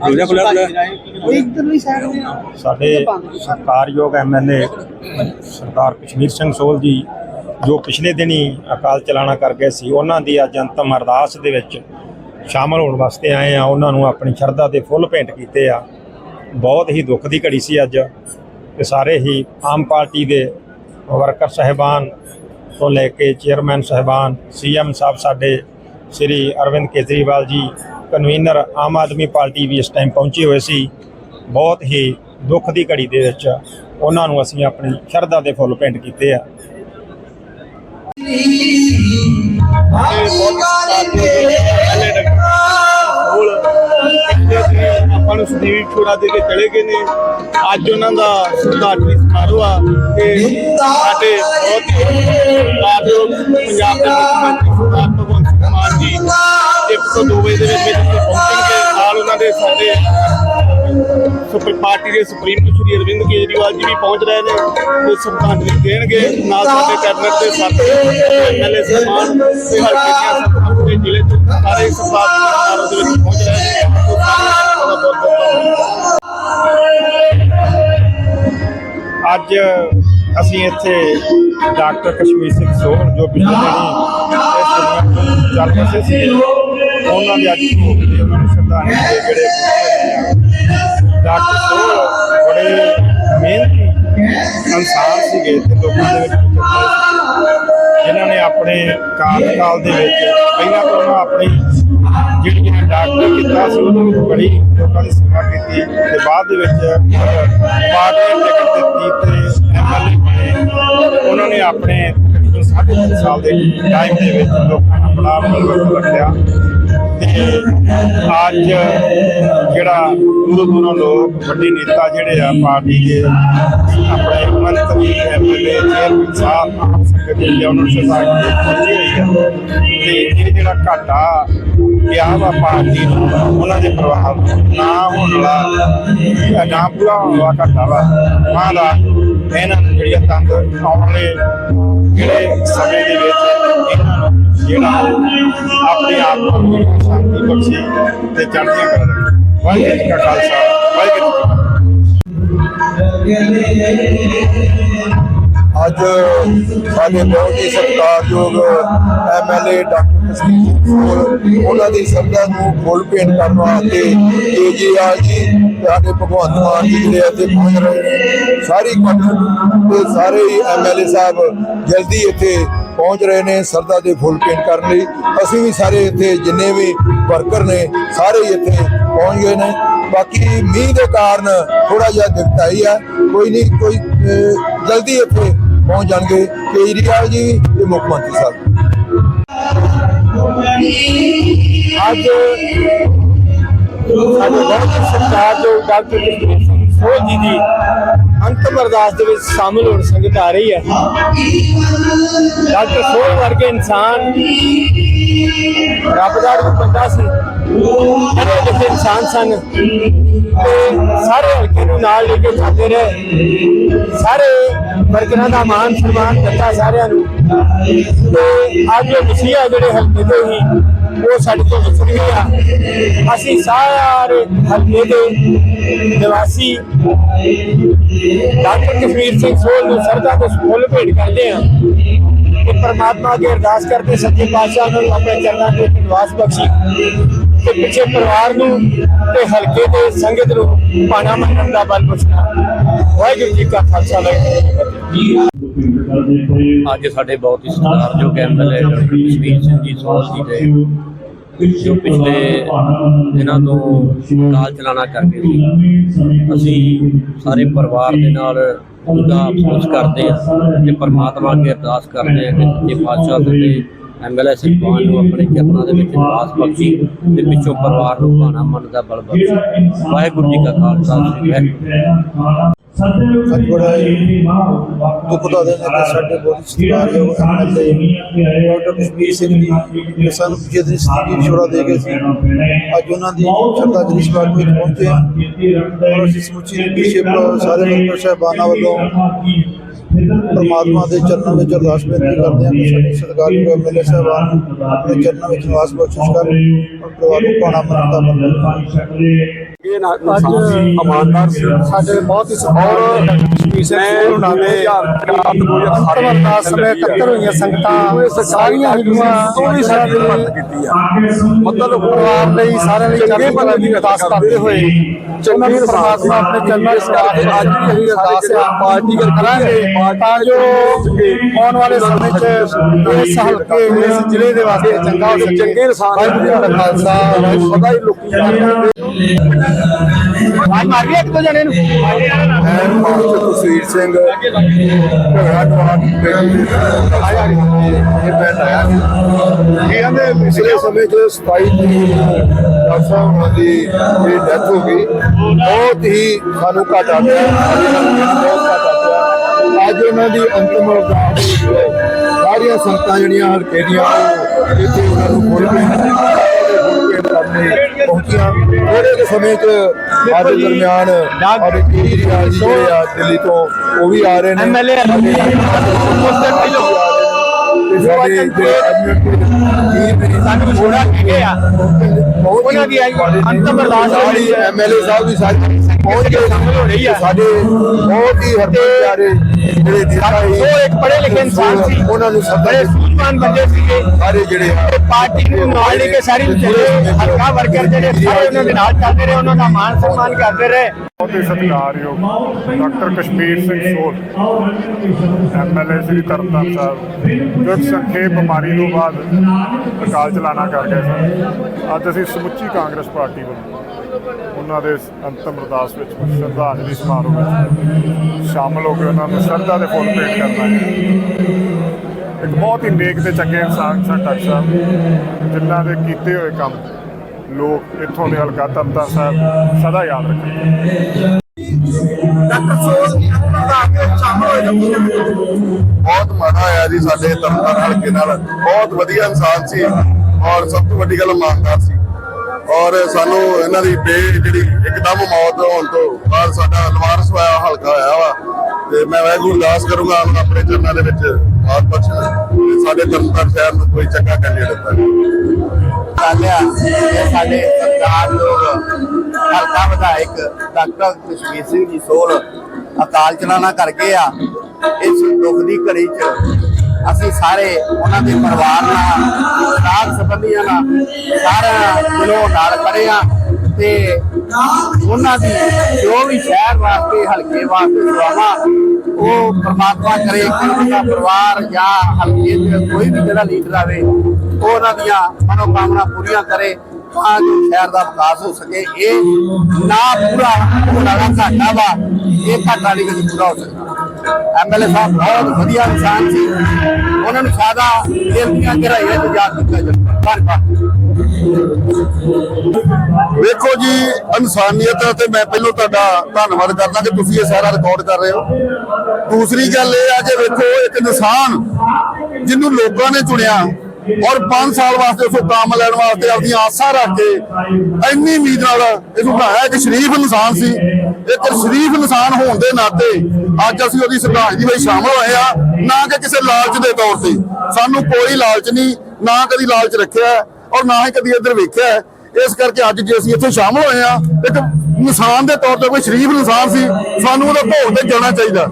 ਰੋਜ਼ਾ ਖੁੱਲਾ ਖੁੱਲਾ ਸਾਡੇ ਸਤਿਕਾਰਯੋਗ ਐਮਐਲਏ ਸਰਦਾਰ ਕਸ਼ਮੀਰ ਸਿੰਘ ਸੋਲ ਜੀ ਜੋ ਪਿਛਲੇ ਦਿਨੀ ਅਕਾਲ ਚਲਾਣਾ ਕਰ ਗਏ ਸੀ ਉਹਨਾਂ ਦੀ ਅੱਜ ਅੰਤਮ ਅਰਦਾਸ ਦੇ ਵਿੱਚ ਸ਼ਾਮਲ ਹੋਣ ਵਾਸਤੇ ਆਏ ਆ। ਉਹਨਾਂ ਨੂੰ ਆਪਣੀ ਸ਼ਰਧਾ ਦੇ ਫੁੱਲ ਭੇਂਟ ਕੀਤੇ ਆ। ਬਹੁਤ ਹੀ ਦੁੱਖ ਦੀ ਘੜੀ ਸੀ ਅੱਜ। ਕਿ ਸਾਰੇ ਹੀ ਆਮ ਪਾਰਟੀ ਦੇ ਵਰਕਰ ਸਹਿਬਾਨ ਤੋਂ ਲੈ ਕੇ ਚੇਅਰਮੈਨ ਸਹਿਬਾਨ ਸੀਐਮ ਸਾਹਿਬ ਸਾਡੇ ਸ੍ਰੀ ਅਰਵਿੰਦ ਕੇਜਰੀਵਾਲ ਜੀ ਕਨਵੀਨਰ ਆਮ ਆਦਮੀ ਪਾਰਟੀ ਵੀ ਇਸ ਟਾਈਮ ਪਹੁੰਚੇ ਹੋਏ ਸੀ। ਬਹੁਤ ਹੀ ਦੁੱਖ ਦੀ ਘੜੀ ਦੇ ਵਿੱਚ ਉਹਨਾਂ ਨੂੰ ਅਸੀਂ ਆਪਣੀ ਸ਼ਰਧਾ ਦੇ ਫੁੱਲ ਭੇਂਟ ਕੀਤੇ ਆ। ਆਪਾਂ ਨੂੰ ਸੰਦੀਪ ਛੋੜਾ ਦੇ ਕੇ ਚਲੇ ਗਏ ਨੇ। ਅੱਜ ਉਹਨਾਂ ਦਾ ਸ਼ਰਧਾਂਜਲੀ ਸਮਾਰੋਹ ਆ ਤੇ ਸਾਡੇ ਬਹੁਤ ਹੀ ਪੰਜਾਬ ਦੇ ਮੁੱਖ ਮੰਤਰੀ ਸਰਦਾਰ ਭਗਵੰਤ ਤੋਂ ਦੋ ਵਜੇ ਦੇ ਵਿੱਚ ਵਿੱਚ ਪਹੁੰਚਣਗੇ ਨਾਲ ਉਹਨਾਂ ਦੇ ਸਾਡੇ ਸੁਪਰ ਪਾਰਟੀ ਦੇ ਸੁਪਰੀਮ ਸ਼੍ਰੀ ਅਰਵਿੰਦ ਕੇਜਰੀਵਾਲ ਜੀ ਵੀ ਪਹੁੰਚ ਰਹੇ ਨੇ ਤੇ ਸ਼ਰਧਾਂਜਲੀ ਦੇਣਗੇ। ਨਾਲ ਸਾਡੇ ਕੈਬਨਿਟ ਦੇ ਸੱਤ ਐਮਐਲਏ ਸਹਿਬਾਨ ਤੇ ਹਲਕੇ ਦੀਆਂ ਸੱਤ ਆਪਣੇ ਜ਼ਿਲ੍ਹੇ ਤੋਂ ਸਾਰੇ ਸਰਦਾਰ ਦੇ ਵਿੱਚ ਪਹੁੰਚ ਰਹੇ ਨੇ। ਅੱਜ ਅਸੀਂ ਇੱਥੇ ਡਾਕਟਰ ਕਸ਼ਮੀਰ ਸਿੰਘ ਸੋਹਣ ਜੋ ਪਿਛਲੇ ਦਿਨੀ ਇਸ ਦੁਨੀਆ ਤੋਂ ਚੱਲ ਬਸੇ ਸੀ ਉਹਨਾਂ ਦੇ ਅੱਜ ਭੋਗ ਤੇ ਉਹਨਾਂ ਨੂੰ ਸ਼ਰਧਾਂਜਲੀ ਦੇ ਜਿਹੜੇ ਡਾਕਟਰ ਸੋਹਣ ਬੜੇ ਮਿਹਨਤੀ ਇਨਸਾਨ ਸੀਗੇ ਤੇ ਲੋਕਾਂ ਦੇ ਵਿੱਚ ਜਿਨ੍ਹਾਂ ਨੇ ਆਪਣੇ ਕਾਰਜਕਾਲ ਦੇ ਵਿੱਚ ਪਹਿਲਾਂ ਤਾਂ ਉਹਨਾਂ ਆਪਣੀ ਜਿਹੜੀ ਡਾਕਟਰ ਕੀਤਾ ਸੀ, ਉਹਨਾਂ ਵਿੱਚ ਬੜੀ ਲੋਕਾਂ ਦੀ ਸੇਵਾ ਕੀਤੀ ਤੇ ਬਾਅਦ ਦੇ ਵਿੱਚ ਪਾਰਟੀ ਨੇ ਟਿਕਟ ਦਿੱਤੀ ਤੇ ਐਮਐਲਏ ਬਣੇ। ਉਹਨਾਂ ਨੇ ਆਪਣੇ ਤਕਰੀਬਨ ਸਾਢੇ ਤਿੰਨ ਸਾਲ ਦੇ ਟਾਈਮ ਦੇ ਵਿੱਚ ਲੋਕਾਂ ਨਾਲ ਬੜਾ ਮਨੋਰਥ ਰੱਖਿਆ। ਅੱਜ ਜਿਹੜਾ ਦੂਰੋਂ ਦੂਰੋਂ ਲੋਕ, ਵੱਡੇ ਨੇਤਾ ਜਿਹੜੇ ਆ, ਪਾਰਟੀ ਦੇ ਆਪਣੇ ਮੰਤਰੀ ਐਮਐਲਏ ਚੇਅਰਮੈਨ ਸਾਹਿਬ, ਆਮ ਸਕੱਤਰ ਉਹਨਾਂ ਨੂੰ ਸ਼ਰਧਾਂਜਲੀ ਪਹੁੰਚੀ ਹੋਈ ਆ। ਤੇ ਇਹ ਜਿਹੜਾ ਘਾਟਾ ਪਿਆ ਵਾ ਪਾਰਟੀ ਨੂੰ, ਉਹਨਾਂ ਦੇ ਪਰਿਵਾਰ ਨਾ ਹੋਣ ਵਾਲਾ, ਨਾ ਪੂਰਾ ਹੋਣ ਵਾਲਾ ਘਾਟਾ ਵਾ। ਮਾਂ ਦਾ ਇਹਨਾਂ ਨੂੰ ਜਿਹੜੀਆਂ ਤੰਦ ਆਉਣ ਵਾਲੇ ਜਿਹੜੇ ਸਮੇਂ ਦੇ ਵਿੱਚ, ਇਹਨਾਂ ਜਿਹੜਾ ਆਪਣੇ ਆਪ ਨੂੰ ਸ਼ਾਂਤੀ ਬਖਸ਼ੇ ਤੇ ਚੜ੍ਹਦੀਆਂ ਕਰਾਂ ਵਾਹਿਗੁਰੂ ਜੀ ਕਾ ਖਾਲਸਾ, ਵਾਹਿਗੁਰੂ ਅੱਜ ਸਾਡੇ ਬਹੁਤ ਹੀ ਸਤਿਕਾਰਯੋਗ ਐਮਐਲਏ ਡਾਕਟਰ ਸਿੰਘ ਸੋਲ ਉਹਨਾਂ ਦੀ ਸ਼ਰਧਾ ਨੂੰ ਫੁੱਲ ਭੇਂਟ ਕਰਨ ਵਾਸਤੇ ਕੇਜੀਆਰ ਜੀ, ਸਾਡੇ ਭਗਵੰਤ ਮਾਨ ਜੀ ਜਿਹੜੇ ਇੱਥੇ ਪਹੁੰਚ ਰਹੇ ਨੇ। ਸਾਰੀ ਕਮਿਊਨਿਟੀ ਤੇ ਸਾਰੇ ਐਮਐਲਏ ਸਾਹਿਬ ਜਲਦੀ ਇੱਥੇ ਪਹੁੰਚ ਰਹੇ ਨੇ ਸ਼ਰਧਾ ਦੇ ਫੁੱਲ ਪੇਂਟ ਕਰਨ ਲਈ। ਅਸੀਂ ਵੀ ਸਾਰੇ ਇੱਥੇ ਜਿੰਨੇ ਵੀ ਵਰਕਰ ਨੇ, ਸਾਰੇ ਇੱਥੇ ਪਹੁੰਚ ਗਏ ਨੇ। ਬਾਕੀ ਮੀਂਹ ਦੇ ਕਾਰਨ ਥੋੜਾ ਜਿਹਾ ਦਿੱਕਤ ਆਈ ਹੈ। ਕੋਈ ਨਹੀਂ, ਕੋਈ ਜਲਦੀ ਇੱਥੇ ਪਹੁੰਚ ਜਾਣਗੇ ਕੇਜਰੀਵਾਲ ਜੀ ਤੇ ਮੁੱਖ ਮੰਤਰੀ ਸਾਹਿਬ। ਅੱਜ ਸਾਡੇ ਬਹੁਤ ਹੀ ਸਤਿਕਾਰਯੋਗ ਡਾਕਟਰ ਕਸ਼ਮੀਰ ਸੋਹ ਜੀ ਦੀ ਅੰਤਮ ਅਰਦਾਸ ਦੇ ਵਿੱਚ ਸ਼ਾਮਲ ਹੋਣ ਸੰਗਤ ਆ ਰਹੀ ਹੈ। ਡਾਕਟਰ ਸੋਹ ਵਰਗੇ ਇਨਸਾਨ ਰੱਬ ਦਾ ਰੂਪ ਬੰਦਾ ਸੀ। ਜਿਹੜੇ ਇਨਸਾਨ ਸਨ। ਤੇ ਸਾਰੇ ਹਲਕੇ ਨੂੰ ਨਾਲ ਲੈ ਕੇ ਜਾਂਦੇ ਰਹੇ। ਸਾਰੇ ਵਰਕਰਾਂ ਦਾ ਮਾਨ ਸਨਮਾਨ ਦਿੱਤਾ ਸਾਰਿਆਂ ਨੂੰ। ਤੇ ਅੱਜ ਉਹ ਮਸੀਹਾ ਜਿਹੜੇ ਹਲਕੇ ਦੇ ਹੀ ਉਹ ਸਾਡੇ ਤੋਂ ਵਿਛੜ ਆ। ਅਸੀਂ ਸਾਰੇ ਹਲਕੇ ਦੇ ਨਿਵਾਸੀ ਡਾਕਟਰ ਕਸ਼ਮੀਰ ਸਿੰਘ ਸੋਲ ਨੂੰ ਸਰਦਾ ਤੋਂ ਫੁੱਲ ਭੇਟ ਕਰਦੇ ਆ ਕਿ ਪਰਮਾਤਮਾ ਅੱਗੇ ਅਰਦਾਸ ਕਰਕੇ ਸੱਚੇ ਪਾਤਸ਼ਾਹ ਨੂੰ ਆਪਣੇ ਚਰਨਾਂ ਦੇ ਵਿੱਚ ਨਿਵਾਸ ਬਖਸ਼ੀ ਤੇ ਪਿੱਛੇ ਪਰਿਵਾਰ ਨੂੰ ਤੇ ਹਲਕੇ ਦੇ ਸੰਗਤ ਨੂੰ ਪਾਣਾ ਮੰਨਣ ਦਾ ਬਲ ਬਖਸ਼ਣਾ ਵਾਹਿਗੁਰੂ ਜੀ ਕਾ ਖਾਲਸਾ, ਵਾਹਿਗੁਰੂ ਜੀ ਅੱਜ ਸਾਡੇ ਬਹੁਤ ਹੀ ਸਤਿਕਾਰਯੋਗ ਐਮਐਲਏ ਡਾਕਟਰ ਕਸ਼ਮੀਰ ਸਿੰਘ ਜੀ ਸੋਹਲ ਜੀ ਦੇ, ਜੋ ਪਿਛਲੇ ਦਿਨਾਂ ਤੋਂ ਕਾਲ ਚਲਾਣਾ ਕਰਕੇ ਸੀ। ਅਸੀਂ ਸਾਰੇ ਪਰਿਵਾਰ ਦੇ ਨਾਲ ਉਹਦਾ ਅਫਸੋਸ ਕਰਦੇ ਹਾਂ ਤੇ ਪਰਮਾਤਮਾ ਅੱਗੇ ਅਰਦਾਸ ਕਰਦੇ ਹਾਂ ਕਿ ਸੱਚੇ ਪਾਤਸ਼ਾਹ ਸਾਡੇ ਐਮਐਲਏ ਸਾਹਿਬਾਨ ਨੂੰ ਆਪਣੇ ਚਰਨਾਂ ਦੇ ਵਿੱਚ ਨਿਵਾਸ ਬਖਸ਼ੀ ਤੇ ਪਿੱਛੋਂ ਪਰਿਵਾਰ ਨੂੰ ਭਾਣਾ ਮਨ ਦਾ ਬਲ ਬਖਸ਼ੀ। ਵਾਹਿਗੁਰੂ ਜੀ ਕਾ ਖਾਲਸਾ ਸ੍ਰੀ ਵਾਹਿਗੁਰੂ ਅੱਜ ਬੜਾ ਹੀ ਦੁੱਖ ਦਾ ਦਿਨ ਹੈ ਕਿ ਸਾਡੇ ਬਹੁਤ ਸਤਿਕਾਰਯੋਗ ਐਮਐਲਏ ਡਾਕਟਰ ਕਸ਼ਮੀਰ ਸਿੰਘ ਜੀ ਜੋ ਸਾਨੂੰ ਪਿਛਲੇ ਦਿਨ ਸਥਿਤੀ ਵਿਛੋੜਾ ਦੇ ਗਏ ਸੀ ਅੱਜ ਉਹਨਾਂ ਦੀ ਸ਼ਰਧਾਂਜਲੀ ਸਮਾਗਮ ਵਿੱਚ ਪਹੁੰਚੇ ਹਾਂ ਔਰ ਅਸੀਂ ਸਮੁੱਚੀ ਲੀਡਰਸ਼ਿਪ ਸਾਰੇ ਵਰਕਰ ਸਾਹਿਬਾਨਾਂ ਵੱਲੋਂ ਪਰਮਾਤਮਾ ਦੇ ਚਰਨਾਂ ਵਿੱਚ ਅਰਦਾਸ ਬੇਨਤੀ ਕਰਦੇ ਹਾਂ ਕਿ ਸਾਡੇ ਸਤਿਕਾਰਯੋਗ ਐਮਐਲਏ ਸਾਹਿਬਾਨ ਆਪਣੇ ਚਰਨਾਂ ਵਿੱਚ ਨਿਵਾਸ ਬਖਸ਼ਿਸ਼ ਕਰਨ ਔਰ ਪਰਿਵਾਰ ਨੂੰ ਪਾਣਾ ਮੰਨਣ ਦਾ ਬਲ ਇਹ ਨਾ ਇਨਸਾਨ ਸੀ ਇਮਾਨਦਾਰ ਸੀ। ਸਾਡੇ ਬਹੁਤ ਹੀ ਔਰ ਮੈਂ ਉਹਨਾਂ ਦੇ ਅੰਤਵਰਤਾ ਸਮੇਂ ਇਕੱਤਰ ਹੋਈਆਂ ਸੰਗਤਾਂ। ਸਾਰੀਆਂ ਹਿੰਦੂਆਂ ਤੋਂ ਵੀ ਸਾਡੀ ਮਦਦ ਕੀਤੀ ਆ ਮਤਲਬ ਪਰਿਵਾਰ ਲਈ ਸਾਰਿਆਂ ਲਈ ਚੰਗੇ ਭਲੇ ਦੀ ਅਰਦਾਸ ਕਰਦੇ ਹੋਏ। ਉਹਨਾਂ ਨੂੰ ਪਰਮਾਤਮਾ ਆਪਣੇ ਚਰਨਾਂ ਵਿੱਚ ਰੱਖ ਕੇ ਅੱਜ ਵੀ ਅਸੀਂ ਅਰਦਾਸ ਆ ਪਾਰਟੀ ਕਰ ਕਰਾਂਗੇ ਤਾਂ ਜੋ ਆਉਣ ਵਾਲੇ ਸਮੇਂ 'ਚ ਇਸ ਹਲਕੇ ਇਸ ਜ਼ਿਲ੍ਹੇ ਦੇ ਵਾਸਤੇ ਚੰਗਾ ਹੋ ਸਕੇ ਚੰਗੇ ਇਨਸਾਨ ਵਾਹਿਗੁਰੂ ਜੀ ਕਾ ਖਾਲਸਾ ਵਾਹਿਗੁਰੂ ਸਦਾ ਹੀ ਲੋਕੀ ਯਾਦ ਕਰਦੇ ਇੱਕ ਦੋ ਜਣੇ ਨੂੰ? ਮੈਂ ਮਾਸਟਰ ਤਸਵੀਰ ਸਿੰਘ ਝਗੜਾ ਜਵਾਨ ਆਇਆ ਇਹ ਪਿੰਡ ਆਇਆ ਇਹ ਕਹਿੰਦੇ ਪਿਛਲੇ ਸਮੇਂ 'ਚ 27 ਤਰੀਕ ਡਾਕਟਰ ਉਹਨਾਂ ਦੀ ਇਹ ਡੈਥ ਹੋ ਗਈ, ਬਹੁਤ ਹੀ ਸਾਨੂੰ ਘਾਟਾ ਪਿਆ। ਅੱਜ ਉਹਨਾਂ ਦੀ ਅੰਤਮ ਅਰਦਾਸ ਸਾਰੀਆਂ ਸੰਗਤਾਂ ਜਿਹੜੀਆਂ ਹਲਕੇ ਦੀਆਂ ਇੱਥੇ ਉਹਨਾਂ ਨੂੰ ਫੁੱਲ ਭੇਟ ਕਰਨੇ ਪਹੁੰਚੀਆਂ ਥੋੜੇ ਦੇ ਸਮੇਂ 'ਚ ਅੱਜ ਦਰਮਿਆਨ ਸਾਡੇ ਜਿਹੜੇ ਆ ਦਿੱਲੀ ਤੋਂ ਉਹ ਵੀ ਆ ਰਹੇ ਨੇ। ਸਾਡੇ ਤੇ ਸਾਨੂੰ ਆ ਉਹਨਾਂ ਦੀ ਅੰਤਮ ਅਰਦਾਸ। ਐਮਐਲਏ ਸਾਹਿਬ ਸਾਡੇ ਪਹੁੰਚ ਗਏ ਸ਼ਾਮਿਲ ਹੋ ਰਹੀ ਹੈ। ਸਾਡੇ ਬਹੁਤ ਹੀ ਹਰਮਨ ਪਿਆਰੇ ਜਿਹੜੇ ਦਿਖਾ ਉਹ ਇੱਕ ਪੜ੍ਹੇ ਲਿਖੇ ਇਨਸਾਨ ਸੀ। ਉਹਨਾਂ ਨੂੰ ਸਭ ਬੜੇ ਸੂਝਵਾਨ ਬੰਦੇ ਸੀਗੇ। ਸਾਰੇ ਜਿਹੜੇ ਆ ਤੇ ਪਾਰਟੀ ਨੂੰ ਨਾਲ ਲੈ ਕੇ ਸਾਰੀ ਜਿਹੜੇ ਹਲਕਾ ਵਰਕਰ ਜਿਹੜੇ ਸਾਰੇ ਉਹਨਾਂ ਦੇ ਨਾਲ ਚੱਲਦੇ ਰਹੇ ਉਹਨਾਂ ਦਾ ਮਾਣ ਸਨਮਾਨ ਕਰਦੇ ਰਹੇ। ਬਹੁਤ ਹੀ ਸਤਿਕਾਰਯੋਗ ਡਾਕਟਰ ਕਸ਼ਮੀਰ ਸਿੰਘ ਸੋਲ ਐਮਐਲਏ ਸ੍ਰੀ ਤਰਨਤਾਰਨ ਸਾਹਿਬ ਜੋ ਸੰਖੇਪ ਬਿਮਾਰੀ ਤੋਂ ਬਾਅਦ ਅਕਾਲ ਚਲਾਣਾ ਕਰ ਗਏ ਸਨ। ਅੱਜ ਅਸੀਂ ਸਮੁੱਚੀ ਕਾਂਗਰਸ ਪਾਰਟੀ ਵੱਲੋਂ ਉਹਨਾਂ ਦੇ ਅੰਤਮ ਅਰਦਾਸ ਵਿੱਚ ਸ਼ਰਧਾਂਜਲੀ ਸਮਾਰੋਹ ਵਿੱਚ ਸ਼ਾਮਲ ਹੋ ਕੇ ਉਹਨਾਂ ਨੂੰ ਸ਼ਰਧਾ ਦੇ ਫੁੱਲ ਭੇਟ ਕਰਨਾ ਹੈ। ਇੱਕ ਬਹੁਤ ਹੀ ਨੇਕ ਤੇ ਚੰਗੇ ਇਨਸਾਨ ਸਨ ਡਾਕਟਰ ਸਾਹਿਬ, ਜਿਨ੍ਹਾਂ ਦੇ ਕੀਤੇ ਹੋਏ ਕੰਮ ਲੋਕ ਇੱਥੋਂ ਦੇ ਹਲਕਾ ਤਰਨਤਾਰਨ ਸਾਹਿਬ ਸਦਾ ਯਾਦ ਰੱਖਣਗੇ ਬਹੁਤ ਮਾੜਾ ਹੋਇਆ ਜੀ ਸਾਡੇ ਤਰਨਤਾਰਨ ਹਲਕੇ ਨਾਲ ਬਹੁਤ ਵਧੀਆ ਇਨਸਾਨ ਸੀ ਔਰ ਸਭ ਤੋਂ ਵੱਡੀ ਗੱਲ ਇਮਾਨਦਾਰ ਸੀ। ਔਰ ਸਾਨੂੰ ਇਹਨਾਂ ਦੀ ਬੇ ਜਿਹੜੀ ਇੱਕਦਮ ਮੌਤ ਹੋਣ ਤੋਂ ਬਾਅਦ ਸਾਡਾ ਲਵਾਰਸ ਹੋਇਆ, ਹਲਕਾ ਹੋਇਆ ਵਾ। ਤੇ ਮੈਂ ਵਾਹਿਗੁਰੂ ਅਰਦਾਸ ਕਰੂੰਗਾ ਆਪਣੇ ਚਰਨਾਂ ਦੇ ਵਿੱਚ ਆਪ ਬਖਸ਼ਣ ਸਾਡੇ ਤਰਨਤਾਰਨ ਸ਼ਹਿਰ ਨੂੰ ਕੋਈ ਚੰਗਾ ਕੈਂਡੀਡੇਟ ਦਿੱਤਾ। ਚਾਲਿਆ ਇਹ ਸਾਡੇ ਸਤਿਕਾਰਯੋਗ ਹਲਕਾ ਵਿਧਾਇਕ ਡਾਕਟਰ ਕਸ਼ਮੀਰ ਸਿੰਘ ਜੀ ਸੋਲ ਅਕਾਲ ਚਲਾਣਾ ਕਰ ਗਏ ਆ। ਇਸ ਦੁੱਖ ਦੀ ਘੜੀ 'ਚ ਅਸੀਂ ਸਾਰੇ ਉਹਨਾਂ ਦੇ ਪਰਿਵਾਰ ਨਾਲ ਸਾਥ ਸੰਬੰਧੀਆਂ ਨਾਲ, ਸਾਰਿਆਂ ਦਿਲੋਂ ਨਾਲ ਖੜੇ ਆ ਤੇ ਉਹਨਾਂ ਦੀ ਜੋ ਵੀ ਸ਼ਹਿਰ ਵਾਸਤੇ, ਹਲਕੇ ਵਾਸਤੇ ਦੁਆਵਾਂ, ਉਹ ਪ੍ਰਮਾਤਮਾ ਕਰੇ ਕਿ ਉਹਨਾਂ ਪਰਿਵਾਰ ਜਾਂ ਹਲਕੇ ਦੇ ਕੋਈ ਵੀ ਜਿਹੜਾ ਲੀਡਰ ਆਵੇ, ਉਹ ਉਹਨਾਂ ਦੀਆਂ ਮਨੋਕਾਮਨਾ ਪੂਰੀਆਂ ਕਰੇ, ਤਾਂ ਜੋ ਸ਼ਹਿਰ ਦਾ ਵਿਕਾਸ ਹੋ ਸਕੇ। ਇਹ ਨਾ ਪੂਰਾ ਹੋਣਾ ਘਾਟਾ ਵਾ, ਇਹ ਘਾਟਾ ਨਹੀਂ ਕਦੀ ਪੂਰਾ ਹੋ ਸਕਦਾ। ਐਮਐਲਏ ਸਾਹਿਬ ਬਹੁਤ ਵਧੀਆ ਇਨਸਾਨ ਸੀ। ਉਹਨਾਂ ਨੂੰ ਸਾਦਾ ਦਿਲ ਦੀਆਂ ਗਹਿਰਾਈਆਂ 'ਚ ਯਾਦ ਕੀਤਾ ਜਾਂਦਾ। ਧੰਨਵਾਦ। ਵੇਖੋ ਜੀ, ਇਨਸਾਨੀਅਤ ਤੇ ਮੈਂ ਪਹਿਲਾਂ ਤੁਹਾਡਾ ਧੰਨਵਾਦ ਕਰਦਾ ਕਿ ਤੁਸੀਂ ਇਹ ਸਾਰਾ ਰਿਕਾਰਡ ਕਰ ਰਹੇ ਹੋ। ਦੂਸਰੀ ਗੱਲ ਇਹ ਆ ਕਿ ਵੇਖੋ, ਇੱਕ ਇਨਸਾਨ ਜਿਹਨੂੰ ਲੋਕਾਂ ਨੇ ਚੁਣਿਆ ਔਰ 5 ਸਾਲ ਵਾਸਤੇ ਉਸ ਕੰਮ ਲੈਣ ਵਾਸਤੇ ਆਪਣੀਆਂ ਆਸਾਂ ਰੱਖ ਕੇ ਇੰਨੀ ਉਮੀਦ ਨਾਲ ਇਹਨੂੰ ਬਣਾਇਆ ਇੱਕ ਸ਼ਰੀਫ ਇਨਸਾਨ ਸੀ। ਇੱਕ ਸ਼ਰੀਫ ਇਨਸਾਨ ਹੋਣ ਦੇ ਨਾਤੇ ਅੱਜ ਅਸੀਂ ਉਹਦੀ ਸ਼ਰਧਾਂਜਲੀ ਵਿੱਚ ਸ਼ਾਮਲ ਹੋਏ ਆ ਨਾ ਕਿ ਕਿਸੇ ਲਾਲਚ ਦੇ ਤੌਰ ਤੇ ਸਾਨੂੰ ਕੋਈ ਲਾਲਚ ਨਹੀਂ, ਨਾ ਕਦੀ ਲਾਲਚ ਰੱਖਿਆ ਔਰ ਨਾ ਹੀ ਕਦੀ ਇੱਧਰ ਵੇਖਿਆ ਹੈ। ਇਸ ਕਰਕੇ ਅੱਜ ਜੇ ਅਸੀਂ ਇੱਥੇ ਸ਼ਾਮਲ ਹੋਏ ਆ ਇੱਕ ਇਨਸਾਨ ਦੇ ਤੌਰ ਤੇ ਕੋਈ ਸ਼ਰੀਫ ਇਨਸਾਨ ਸੀ, ਸਾਨੂੰ ਉਹਦਾ ਭੋਗ ਤੇ ਜਾਣਾ ਚਾਹੀਦਾ